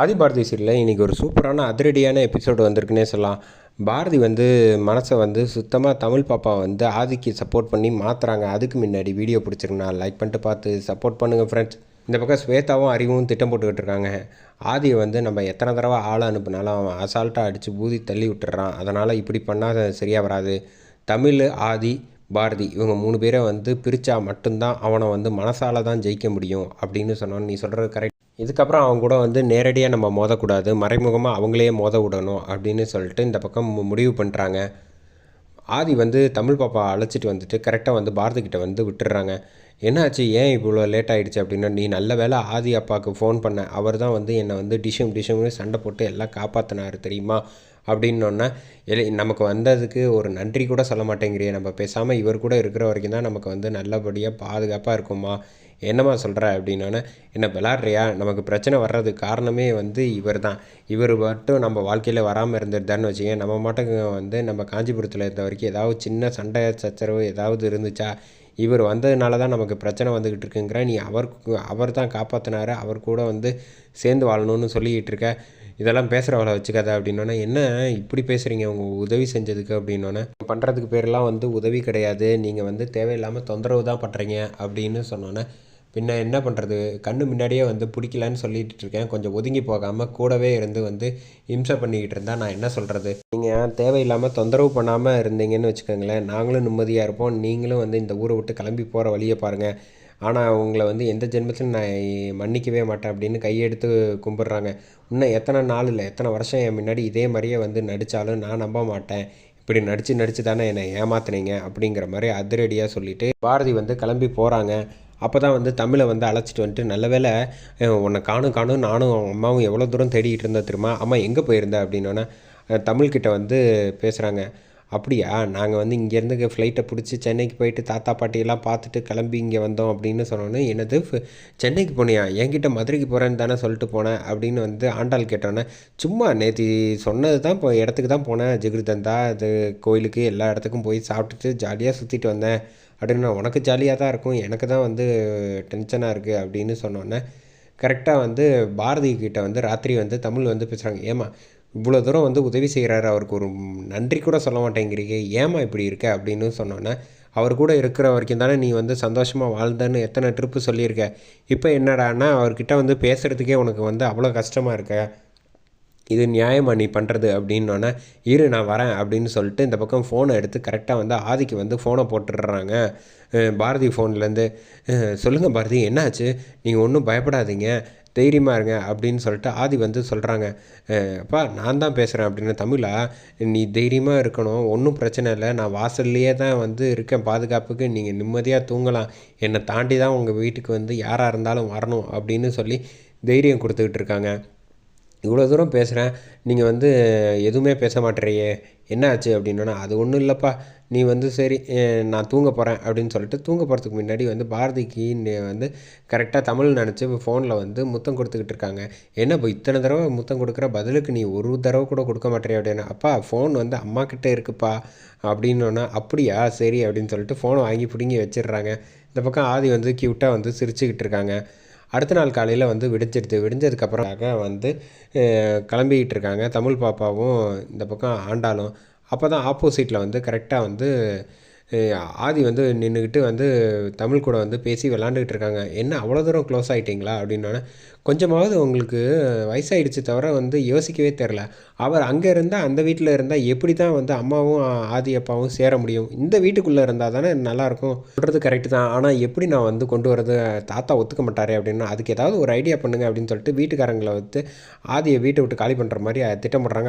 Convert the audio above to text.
ஆதி பாரதி சீரியலில் இன்றைக்கி ஒரு சூப்பரான அதிரடியான எபிசோடு வந்திருக்குன்னே சொல்லலாம். பாரதி வந்து மனசை வந்து சுத்தமாக தமிழ் பாப்பா வந்து ஆதிக்கு சப்போர்ட் பண்ணி மாற்றுறாங்க அதுக்கு முன்னாடி வீடியோ பிடிச்சிருக்குண்ணா லைக் பண்ணிட்டு பார்த்து சப்போர்ட் பண்ணுங்கள் ஃப்ரெண்ட்ஸ் இந்த பக்கம் ஸ்வேதாவும் அறிவும் திட்டம் போட்டுக்கிட்டு இருக்காங்க. ஆதியை வந்து நம்ம எத்தனை தடவை ஆளை அனுப்புனாலும் அவன் அசால்ட்டாக அடித்து பூதி தள்ளி விட்டுறான். அதனால் இப்படி பண்ணால் சரியாக வராது. தமிழ் ஆதி பாரதி இவங்க மூணு பேரை வந்து பிரித்தா மட்டும்தான் அவனை வந்து மனசால தான் ஜெயிக்க முடியும் அப்படின்னு சொன்னான். நீ சொல்கிறது கரெக்ட் இதுக்கப்புறம் அவங்க கூட வந்து நேரடியாக நம்ம மோதக்கூடாது மறைமுகமாக அவங்களே மோத விடணும் அப்படின்னு சொல்லிட்டு இந்த பக்கம் முடிவு பண்ணுறாங்க ஆதி வந்து தமிழ் பாப்பா அழைச்சிட்டு வந்துட்டு கரெக்டாக வந்து பாரதிக்கிட்ட வந்து விட்டுடுறாங்க. என்னாச்சு? ஏன் இவ்வளோ லேட் ஆகிடுச்சு அப்படின்னா நீ நல்ல வேளை ஆதி அப்பாவுக்கு ஃபோன் பண்ண. அவர் தான் வந்து என்னை வந்து டிஷம் டிஷம்னு சண்டை போட்டு எல்லாம் காப்பாற்றினார் தெரியுமா? அப்படின்னொன்னே எல்ல நமக்கு வந்ததுக்கு ஒரு நன்றி கூட சொல்ல மாட்டேங்கிறியே. நம்ம பேசாமல் இவர் கூட இருக்கிற வரைக்கும் தான் நமக்கு வந்து நல்லபடியாக பாதுகாப்பாக இருக்குமா? என்னம்மா சொல்கிற அப்படின்னோடனே என்ன விளாட்றியா? நமக்கு பிரச்சனை வர்றதுக்கு காரணமே வந்து இவர் தான். இவர் மட்டும் நம்ம வாழ்க்கையில் வராமல் இருந்திருந்தான்னு வச்சுங்க நம்ம மட்டும் வந்து நம்ம காஞ்சிபுரத்தில் இருந்த வரைக்கும் ஏதாவது சின்ன சண்டை சச்சரவு ஏதாவது இருந்துச்சா? இவர் வந்ததுனால தான் நமக்கு பிரச்சனை வந்துக்கிட்டு இருக்குங்கிற நீ அவருக்கு அவர் தான் காப்பாற்றினாரு அவர் கூட வந்து சேர்ந்து வாழணும்னு சொல்லிக்கிட்டு இருக்க. இதெல்லாம் பேசுகிறவளை வச்சுக்காத அப்படின்னோன்னா என்ன? இப்படி பேசுகிறீங்க உங்கள் உதவி செஞ்சதுக்கு? அப்படின்னோன்னே பண்ணுறதுக்கு பேரெலாம் வந்து உதவி கிடையாது. நீங்கள் வந்து தேவையில்லாமல் தொந்தரவு தான் பண்ணுறீங்க அப்படின்னு சொன்னோன்னே பின்ன என்ன பண்ணுறது கண்ணு முன்னாடியே வந்து பிடிக்கலன்னு சொல்லிட்டு இருக்கேன். கொஞ்சம் ஒதுங்கி போகாமல் கூடவே இருந்து வந்து இம்சை பண்ணிக்கிட்டு இருந்தால் நான் என்ன சொல்கிறது நீங்கள் தேவையில்லாமல் தொந்தரவு பண்ணாமல் இருந்தீங்கன்னு வச்சுக்கோங்களேன். நாங்களும் நிம்மதியாக இருப்போம். நீங்களும் வந்து இந்த ஊரை விட்டு கிளம்பி போகிற வழியை பாருங்கள் ஆனால் உங்களை வந்து எந்த ஜென்மத்திலும் நான் மன்னிக்கவே மாட்டேன் அப்படின்னு கையெடுத்து கும்பிட்றாங்க. இன்னும் எத்தனை நாள் இல்லை எத்தனை வருஷம் என் முன்னாடி இதே மாதிரியே வந்து நடித்தாலும் நான் நம்ப மாட்டேன். இப்படி நடித்து நடித்து தானே என்னை ஏமாத்துனீங்க அப்படிங்கிற மாதிரி அதிரடியாக சொல்லிவிட்டு பாரதி வந்து கிளம்பி போகிறாங்க அப்போ தான் வந்து தமிழை வந்து அழைச்சிட்டு வந்துட்டு நல்ல வேளை உன்னை காணும் காணும் நானும் அம்மாவும் எவ்வளோ தூரம் தேடிக்கிட்டு இருந்தா தெரியுமா? அம்மா எங்கே போயிருந்த? அப்படின்னோன்னே தமிழ்கிட்ட வந்து பேசுகிறாங்க அப்படியா? நாங்கள் வந்து இங்கேருந்து ஃப்ளைட்டை பிடிச்சி சென்னைக்கு போயிட்டு தாத்தா பாட்டியெல்லாம் பார்த்துட்டு கிளம்பி இங்கே வந்தோம் அப்படின்னு சொன்னோன்னே என்னது? சென்னைக்கு போனியா? என்கிட்ட மதுரைக்கு போகிறேன்னு தானே சொல்லிட்டு போனேன் அப்படின்னு வந்து ஆண்டாள் கேட்டோன்னே சும்மா நேற்று சொன்னது தான் இப்போ இடத்துக்கு தான் போனேன் ஜிகிருதந்தா இது கோயிலுக்கு எல்லா இடத்துக்கும் போய் சாப்பிட்டுட்டு ஜாலியாக சுற்றிட்டு வந்தேன். அப்படின்னு உனக்கு ஜாலியாக தான் இருக்கும் எனக்கு தான் வந்து டென்ஷனாக இருக்குது அப்படின்னு சொன்னோன்னே கரெக்டாக வந்து பாரதி கிட்ட வந்து ராத்திரி வந்து தமிழ் வந்து பேசுகிறாங்க ஏமா இவ்வளோ தூரம் வந்து உதவி செய்கிறாரு அவருக்கு ஒரு நன்றி கூட சொல்ல மாட்டேங்கிறீங்க. ஏமா இப்படி இருக்க? அப்படின்னு சொன்னோன்னே அவர் கூட இருக்கிற வரைக்கும் தானே நீ வந்து சந்தோஷமாக வாழ்ந்தன்னு எத்தனை ட்ரிப்பு சொல்லியிருக்க? இப்போ என்னடானா அவர்கிட்ட வந்து பேசுகிறதுக்கே உனக்கு வந்து அவ்வளோ கஷ்டமாக இருக்க? இது நியாயமா நீ பண்ணுறது அப்படின்னோடனே இரு நான் வரேன் அப்படின்னு சொல்லிட்டு இந்த பக்கம் ஃபோனை எடுத்து கரெக்டாக வந்து ஆதிக்கு வந்து ஃபோனை போட்டுடுறாங்க. பாரதி ஃபோன்லேருந்து சொல்லுங்கள் பாரதி என்னாச்சு? நீங்கள் ஒன்றும் பயப்படாதீங்க. தைரியமாக இருங்க அப்படின்னு சொல்லிட்டு ஆதி வந்து சொல்கிறாங்க அப்பா நான் தான் பேசுகிறேன் அப்படின்னு. தமிழா நீ தைரியமாக இருக்கணும். ஒன்றும் பிரச்சனை இல்லை. நான் வாசல்லையே தான் வந்து இருக்கேன். பாதுகாப்புக்கு நீங்கள் நிம்மதியாக தூங்கலாம். என்னை தாண்டி தான் உங்கள் வீட்டுக்கு வந்து யாராக இருந்தாலும் வரணும் அப்படின்னு சொல்லி தைரியம் கொடுத்துக்கிட்டு இருக்காங்க. இவ்வளோ தூரம் பேசுகிறேன் நீங்கள் வந்து எதுவுமே பேச மாட்டேறியே. என்ன ஆச்சு அப்படின்னா அது ஒன்றும் இல்லைப்பா. நீ வந்து சரி நான் தூங்க போகிறேன் அப்படின்னு சொல்லிட்டு தூங்க போகிறதுக்கு முன்னாடி வந்து பாரதிக்கு வந்து கரெக்டாக தமிழ் நினச்சி ஃபோனில் வந்து முத்தம் கொடுத்துக்கிட்டு இருக்காங்க. என்ன இப்போ இத்தனை தடவை முத்தம் கொடுக்குற பதிலுக்கு நீ ஒரு தடவை கூட கொடுக்க மாட்டேறிய அப்படின்னு. அப்பா ஃபோன் வந்து அம்மா கிட்டே இருக்குப்பா அப்படின்னோன்னா அப்படியா? சரி அப்படின்னு சொல்லிட்டு ஃபோனை வாங்கி பிடுங்கி வச்சிடுறாங்க. இந்த பக்கம் ஆதி வந்து க்யூட்டாக வந்து சிரிச்சுக்கிட்டு இருக்காங்க. அடுத்த நாள் காலையில் வந்து விடிஞ்சிடுது. விடிஞ்சதுக்கப்புறம் வந்து கிளம்பிக்கிட்டு இருக்காங்க தமிழ் பாப்பாவும் இந்த பக்கம் ஆண்டாலும் அப்போ தான் ஆப்போசிட்டில் வந்து கரெக்டாக வந்து ஆதி வந்து நின்றுக்கிட்டு வந்து தமிழ் கூட வந்து பேசி விளாண்டுக்கிட்டு இருக்காங்க. என்ன அவ்வளோ தூரம் க்ளோஸ் ஆகிட்டீங்களா அப்படின்னோடனே கொஞ்சமாவது உங்களுக்கு வயசாகிடுச்சு தவிர வந்து யோசிக்கவே தெரில. அவர் அங்கே இருந்தால் அந்த வீட்டில் இருந்தால் எப்படி தான் வந்து அம்மாவும் ஆதி அப்பாவும் சேர முடியும்? இந்த வீட்டுக்குள்ளே இருந்தால் தானே நல்லாயிருக்கும்? சொல்கிறது கரெக்டு தான். ஆனால் எப்படி நான் வந்து கொண்டு வரது? தாத்தா ஒத்துக்க மாட்டார் அப்படின்னா அதுக்கு ஏதாவது ஒரு ஐடியா பண்ணுங்க அப்படின்னு சொல்லிட்டு வீட்டுக்காரங்களை வந்து ஆதியை வீட்டை விட்டு காலி பண்ணுற மாதிரி திட்டமிடுறாங்க.